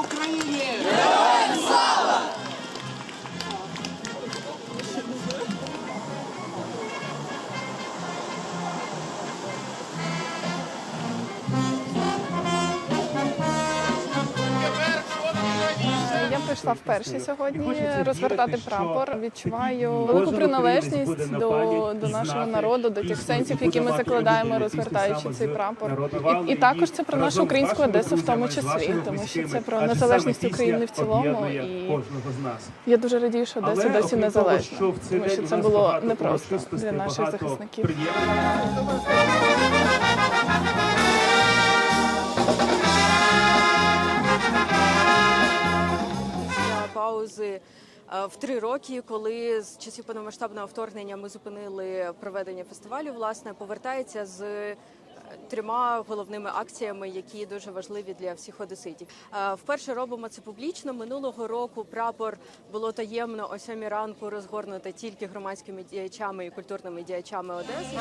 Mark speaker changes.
Speaker 1: Україні! Прийшла вперше сьогодні розгортати прапор. Відчуваю велику приналежність до, до нашого народу, до тих сенсів, які ми закладаємо, розгортаючи цей прапор. І, і також це про нашу українську Одесу в тому числі, тому що це про незалежність України в цілому. І я дуже радію, що Одеса досі незалежна, тому що це було непросто для наших захисників.
Speaker 2: Паузи е, в три роки, коли з часів повномасштабного вторгнення ми зупинили проведення фестивалю, власне, повертається з е, трьома головними акціями, які дуже важливі для всіх одеситів. Е, Вперше робимо це публічно. Минулого року прапор було таємно о сьомій ранку розгорнуто тільки громадськими діячами і культурними діячами Одеси.